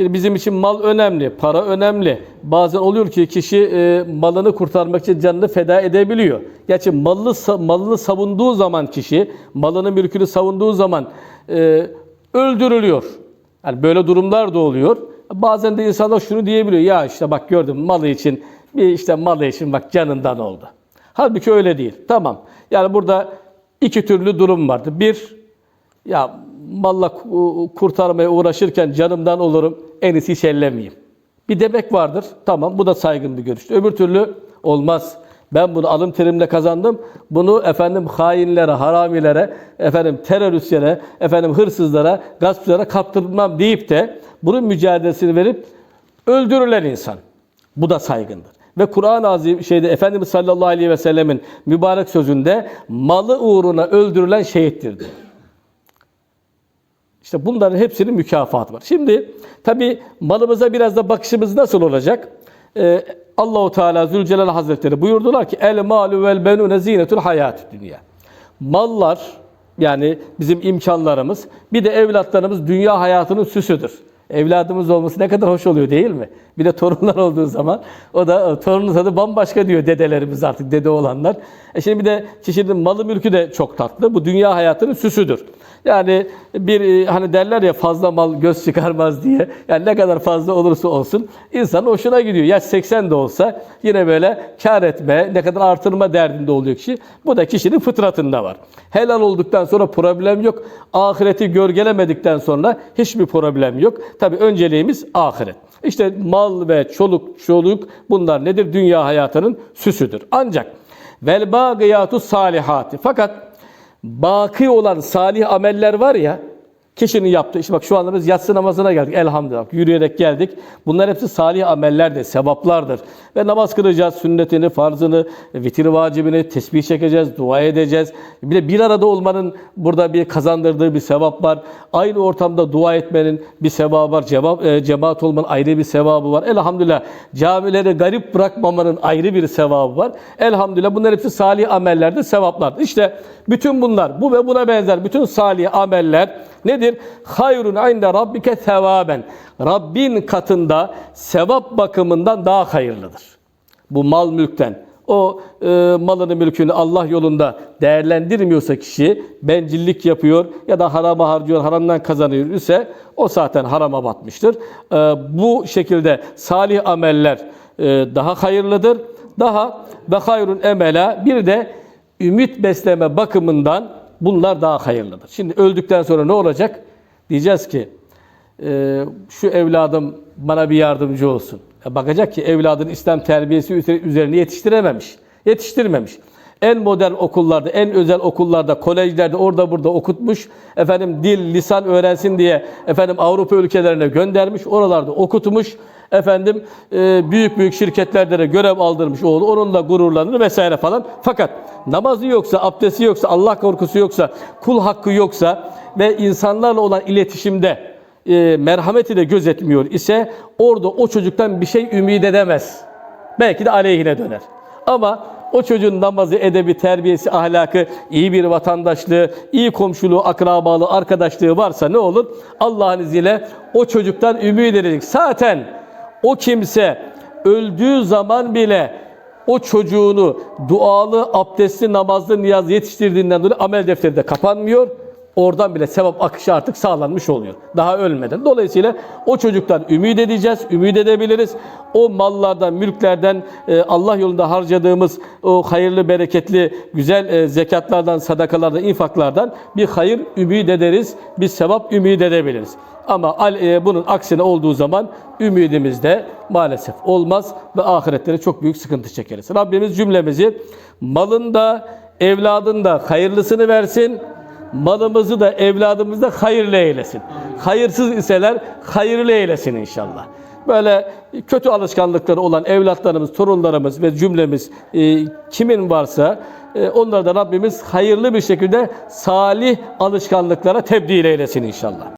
Şimdi bizim için mal önemli, para önemli. Bazen oluyor ki kişi e, malını kurtarmak için canını feda edebiliyor. Gerçi malını, malını savunduğu zaman kişi, malını mülkünü savunduğu zaman e, öldürülüyor. Yani böyle durumlar da oluyor. Bazen de insanlar şunu diyebiliyor. Ya işte bak gördüm malı için, bir işte malı için bak canından oldu. Halbuki öyle değil. Tamam. Yani burada iki türlü durum vardı. Bir, ya malla ku- kurtarmaya uğraşırken canımdan olurum, en iyisi hiç ellemeyeyim. Bir demek vardır. Tamam bu da saygın bir görüş. Öbür türlü olmaz. Ben bunu alım terimle kazandım. Bunu efendim hainlere, haramilere, efendim teröristlere, efendim hırsızlara, gaspçılara kaptırmam deyip de bunun mücadelesini verip öldürülen insan. Bu da saygındır. Ve Kur'an-ı Azim şeyde Efendimiz sallallahu aleyhi ve sellemin mübarek sözünde malı uğruna öldürülen şehittir diyor. İşte bunların hepsinin mükafatı var. Şimdi tabi malımıza biraz da bakışımız nasıl olacak? Ee, Allahu Teala Zülcelal Hazretleri buyurdular ki el malu vel benune zinetul hayatü dünya. Mallar yani bizim imkanlarımız bir de evlatlarımız dünya hayatının süsüdür. Evladımız olması ne kadar hoş oluyor değil mi? Bir de torunlar olduğu zaman o da e, torunun tadı bambaşka diyor dedelerimiz artık dede olanlar. E şimdi bir de kişinin malı mülkü de çok tatlı. Bu dünya hayatının süsüdür. Yani bir e, hani derler ya fazla mal göz çıkarmaz diye. Yani ne kadar fazla olursa olsun insan hoşuna gidiyor. Yaş 80 de olsa yine böyle kar etme, ne kadar artırma derdinde oluyor kişi. Bu da kişinin fıtratında var. Helal olduktan sonra problem yok. Ahireti gölgelemedikten sonra hiçbir problem yok. Tabi önceliğimiz ahiret. İşte mal ve çoluk çoluk bunlar nedir? Dünya hayatının süsüdür. Ancak vel bagiyatu salihati. Fakat baki olan salih ameller var ya, kişinin yaptığı, işte bak şu anda biz yatsı namazına geldik elhamdülillah, yürüyerek geldik. Bunlar hepsi salih amellerdir, sevaplardır. Ve namaz kılacağız, sünnetini, farzını, vitir vacibini, tesbih çekeceğiz, dua edeceğiz. Bir bir arada olmanın burada bir kazandırdığı bir sevap var. Aynı ortamda dua etmenin bir sevabı var. Cevap, e, cemaat olmanın ayrı bir sevabı var. Elhamdülillah camileri garip bırakmamanın ayrı bir sevabı var. Elhamdülillah bunlar hepsi salih amellerde sevaplardır. İşte bütün bunlar, bu ve buna benzer bütün salih ameller nedir? Hayrun inde rabbike sevaben. Rabbin katında sevap bakımından daha hayırlıdır. Bu mal mülkten. O e, malını mülkünü Allah yolunda değerlendirmiyorsa kişi bencillik yapıyor ya da harama harcıyor, haramdan kazanıyor ise o zaten harama batmıştır. E, bu şekilde salih ameller e, daha hayırlıdır. Daha ve hayrun emela bir de ümit besleme bakımından bunlar daha hayırlıdır. Şimdi öldükten sonra ne olacak? Diyeceğiz ki e, şu evladım bana bir yardımcı olsun. E, bakacak ki evladın İslam terbiyesi üzer- üzerine yetiştirememiş. Yetiştirmemiş. En modern okullarda, en özel okullarda, kolejlerde orada burada okutmuş. Efendim dil, lisan öğrensin diye efendim Avrupa ülkelerine göndermiş. Oralarda okutmuş. Efendim e, büyük büyük şirketlerde de görev aldırmış oğlu. Onunla gururlanır vesaire falan. Fakat namazı yoksa, abdesti yoksa, Allah korkusu yoksa, kul hakkı yoksa ve insanlarla olan iletişimde e, merhameti de gözetmiyor ise orada o çocuktan bir şey ümit edemez. Belki de aleyhine döner. Ama o çocuğun namazı, edebi, terbiyesi, ahlakı, iyi bir vatandaşlığı, iyi komşuluğu, akrabalığı, arkadaşlığı varsa ne olur? Allah'ın izniyle o çocuktan ümit edecek. Zaten o kimse öldüğü zaman bile o çocuğunu dualı, abdestli, namazlı, niyaz yetiştirdiğinden dolayı amel defteri de kapanmıyor. Oradan bile sevap akışı artık sağlanmış oluyor. Daha ölmeden. Dolayısıyla o çocuktan ümit edeceğiz, ümit edebiliriz. O mallardan, mülklerden, e, Allah yolunda harcadığımız o hayırlı, bereketli, güzel e, zekatlardan, sadakalardan, infaklardan bir hayır ümit ederiz, bir sevap ümit edebiliriz. Ama e, bunun aksine olduğu zaman ümidimiz de maalesef olmaz ve ahirette çok büyük sıkıntı çekeriz. Rabbimiz cümlemizi malında, evladında hayırlısını versin malımızı da evladımızı da hayırlı eylesin. Hayırsız iseler hayırlı eylesin inşallah. Böyle kötü alışkanlıkları olan evlatlarımız, torunlarımız ve cümlemiz e, kimin varsa e, onları Rabbimiz hayırlı bir şekilde salih alışkanlıklara tebdil eylesin inşallah.